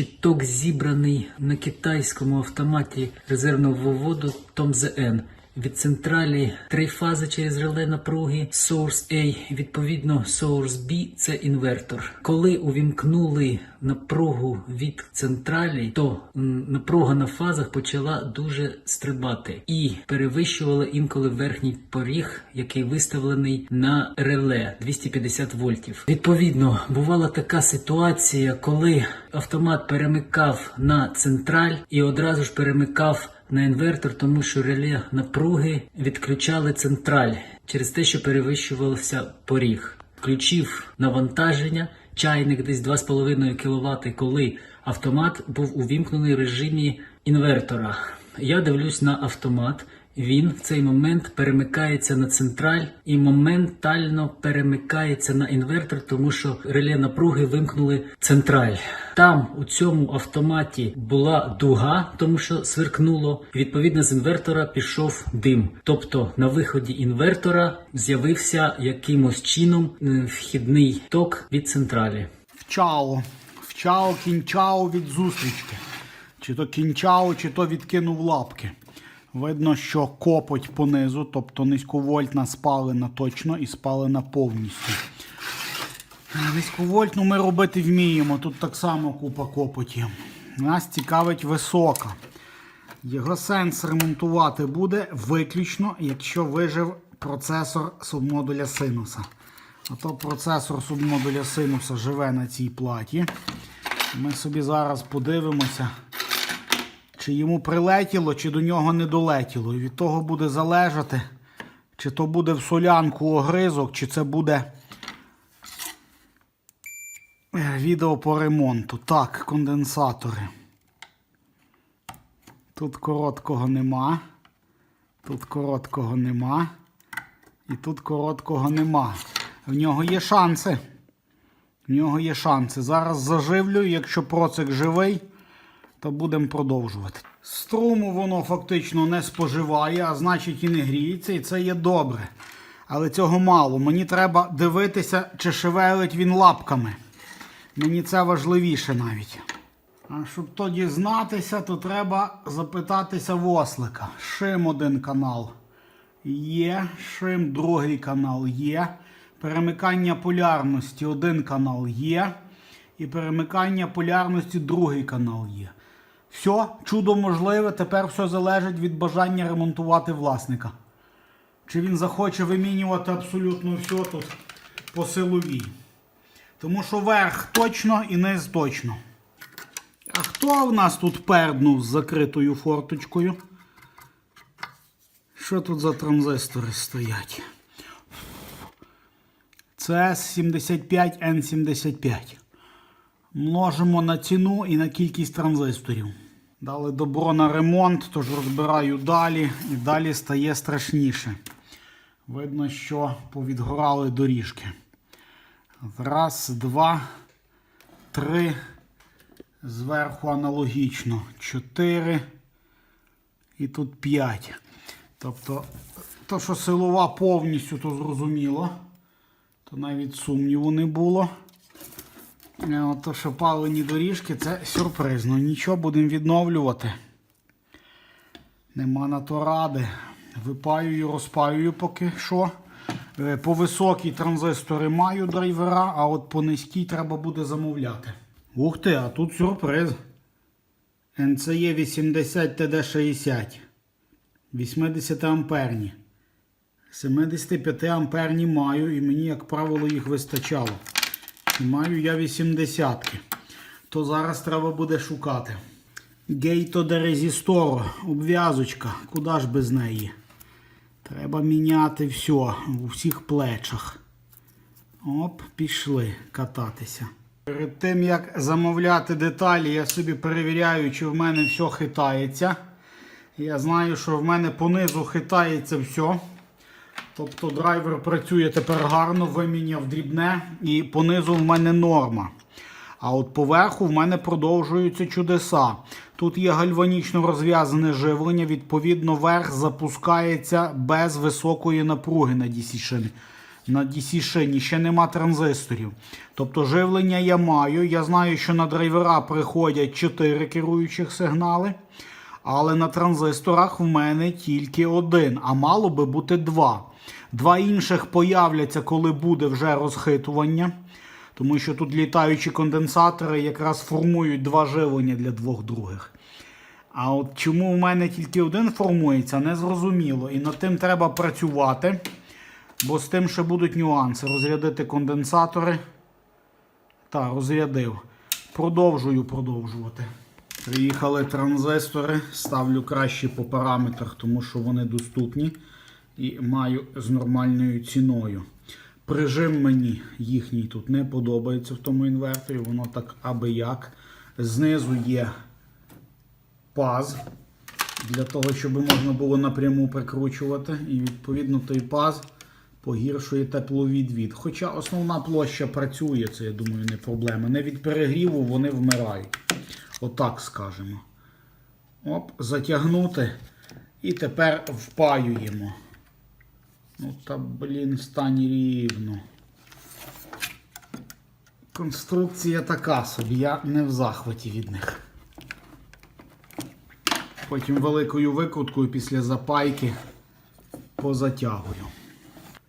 щиток зібраний на китайському автоматі резервного виводу TOM-ZN. Від централі три фази через реле напруги Source A, відповідно Source B – це інвертор. Коли увімкнули напругу від централі, то напруга на фазах почала дуже стрибати і перевищувала інколи верхній поріг, який виставлений на реле 250 вольтів. Відповідно, бувала така ситуація, коли автомат перемикав на централь і одразу ж перемикав на інвертор, тому що реле напруги відключали централь через те, що перевищувався поріг. Включив навантаження, чайник десь 2,5 кВт, коли автомат був увімкнений в режимі інвертора. Я дивлюсь на автомат. Він в цей момент перемикається на централь і моментально перемикається на інвертор, тому що реле напруги вимкнули централь. Там у цьому автоматі була дуга, тому що сверкнуло. Відповідно, з інвертора пішов дим. Тобто на виході інвертора з'явився якимось чином е, вхідний ток від централі. Вчао. Вчао, кінчао від зустрічки. Чи то кінчао, чи то відкинув лапки. Видно, що копоть понизу, тобто низьковольтна спалена точно і спалена повністю. Е, Низьковольтну ми робити вміємо. Тут так само купа копоті. Нас цікавить висока. Його сенс ремонтувати буде виключно, якщо вижив процесор субмодуля синуса. Ото процесор субмодуля синуса живе на цій платі. Ми собі зараз подивимося, чи йому прилетіло, чи до нього не долетіло. І від того буде залежати, чи то буде в солянку огризок, чи це буде е, відео по ремонту. Так, конденсатори. Тут короткого нема. Тут короткого нема. І тут короткого нема. В нього є шанси. В нього є шанси. Зараз заживлю, якщо процик живий, то будемо продовжувати. Струму воно фактично не споживає, а значить і не гріється, і це є добре. Але цього мало. Мені треба дивитися, чи шевелить він лапками. Мені це важливіше навіть. А щоб то дізнатися, то треба запитатися в ослика. Шим один канал є, шим другий канал є. Перемикання полярності один канал є. І перемикання полярності другий канал є. Все, чудо можливе, тепер все залежить від бажання ремонтувати власника. Чи він захоче вимінювати абсолютно все тут по силовій. Тому що верх точно і низ точно. А хто в нас тут перднув з закритою форточкою? Що тут за транзистори стоять? Це 75N75. Множимо на ціну і на кількість транзисторів. Дали добро на ремонт, тож розбираю далі, і далі стає страшніше. Видно, що повідгорали доріжки. Раз, два, три. Зверху аналогічно 4 і тут 5. Тобто, то, що силова повністю, то зрозуміло. То навіть сумніву не було. Е, То, що палені доріжки, це сюрпризно. Нічого будемо відновлювати. Нема на то ради. Випаюю, розпаюю поки що. Е, По високій транзистори маю драйвера, а от по низькій треба буде замовляти. Ух ти, а тут сюрприз. NCE 80 TD60. 80 амперні. 75 амперні маю і мені, як правило, їх вистачало. Маю я 80. -ки. То зараз треба буде шукати. Гейто де резісторо, обв'язочка. Куди ж без неї? Треба міняти все у всіх плечах. Оп, пішли кататися. Перед тим як замовляти деталі, я собі перевіряю, чи в мене все хитається. Я знаю, що в мене понизу хитається все. Тобто драйвер працює тепер гарно, виміняв дрібне і понизу в мене норма. А от поверху в мене продовжуються чудеса. Тут є гальванічно розв'язане живлення, відповідно, верх запускається без високої напруги на DC шини. на DC шині ще нема транзисторів. Тобто живлення я маю. Я знаю, що на драйвера приходять 4 керуючих сигнали. Але на транзисторах в мене тільки один, а мало би бути два. Два інших появляться, коли буде вже розхитування. Тому що тут літаючі конденсатори якраз формують два живлення для двох других. А от чому в мене тільки один формується, не зрозуміло. І над тим треба працювати. Бо з тим ще будуть нюанси. Розрядити конденсатори. Так, розрядив. Продовжую продовжувати. Приїхали транзистори. Ставлю краще по параметрах, тому що вони доступні. І маю з нормальною ціною. Прижим мені їхній тут не подобається в тому інверторі. Воно так аби як. Знизу є паз для того, щоб можна було напряму прикручувати. І відповідно той паз погіршує тепловідвід. Хоча основна площа працює, це я думаю, не проблема. Не від перегріву вони вмирають. Отак скажемо. Оп, затягнути. І тепер впаюємо. Ну та, блін, стань рівно. Конструкція така собі, я не в захваті від них. Потім великою викруткою після запайки позатягую.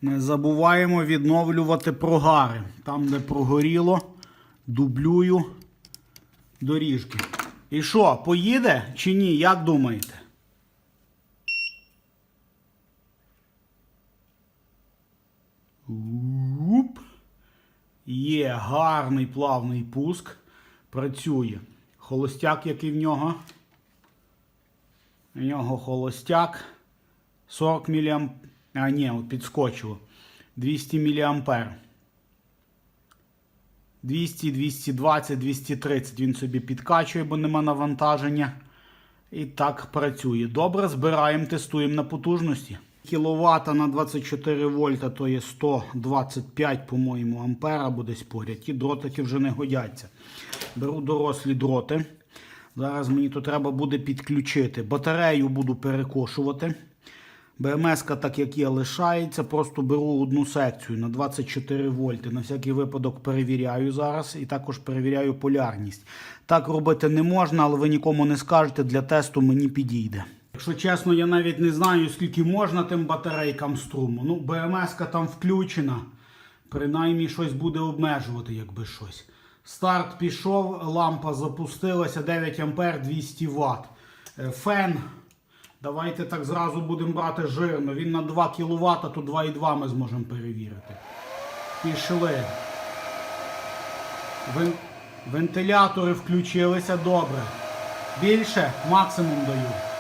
Не забуваємо відновлювати прогари. Там, де прогоріло, дублюю доріжки. І що, поїде чи ні? Як думаєте? Є гарний плавний пуск. Працює. Холостяк, який в нього. У нього холостяк 40 мА. А, ні, підскочило. 200 мА. 200, 220, 230 він собі підкачує, бо нема навантаження. І так працює. Добре, збираємо, тестуємо на потужності. Кіловата на 24 вольта, то є 125, по-моєму, ампера буде поряд. Ті дротики вже не годяться. Беру дорослі дроти. Зараз мені то треба буде підключити. Батарею буду перекошувати. БМС, так як є, лишається. Просто беру одну секцію на 24 вольти. На всякий випадок перевіряю зараз і також перевіряю полярність. Так робити не можна, але ви нікому не скажете, для тесту мені підійде. Якщо чесно, я навіть не знаю, скільки можна тим батарейкам струму. Ну, БМС там включена. Принаймні щось буде обмежувати, якби щось. Старт пішов, лампа запустилася, 9 ампер 200 Вт. Фен. Давайте так зразу будемо брати жирно. Він на 2 кВт, то 2,2 ми зможемо перевірити. Пішли. Вен... Вентилятори включилися добре. Більше максимум даю.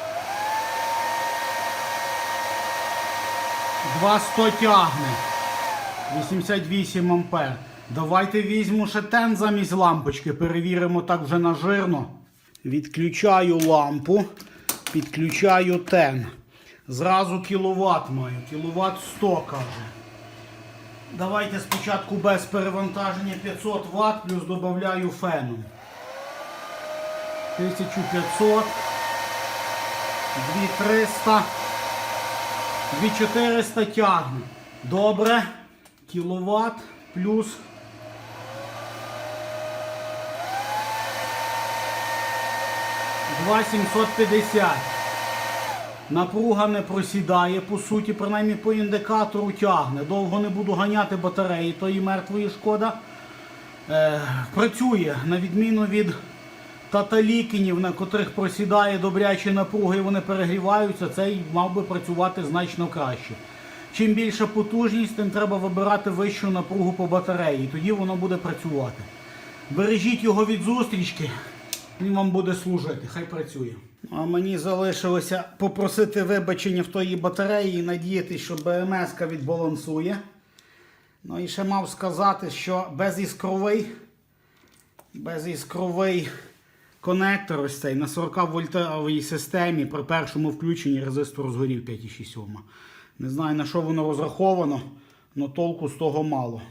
200 тягне. 88 ампер. Давайте візьму ще тен замість лампочки. Перевіримо так вже на жирно. Відключаю лампу. Підключаю тен. Зразу кіловат маю. Кіловат 100 каже. Давайте спочатку без перевантаження 500 Вт, плюс додаю феном. 1500. 2300. 2400 тягне. Добре. Кіловат плюс. Два 750. Напруга не просідає, по суті, принаймні по індикатору тягне. Довго не буду ганяти батареї, тої мертвої шкода. Е, працює, на відміну від таталікінів, на котрих просідає добрячі напруги і вони перегріваються, цей мав би працювати значно краще. Чим більша потужність, тим треба вибирати вищу напругу по батареї. Тоді воно буде працювати. Бережіть його від зустрічки, він вам буде служити, хай працює. А мені залишилося попросити вибачення в тої батареї і надіятися, що БМС відбалансує. Ну і ще мав сказати, що безіскровий, безіскровий конектор ось цей на 40 вольтовій системі при першому включенні резистор згорів 5,6 Ом. Не знаю на що воно розраховано, але толку з того мало.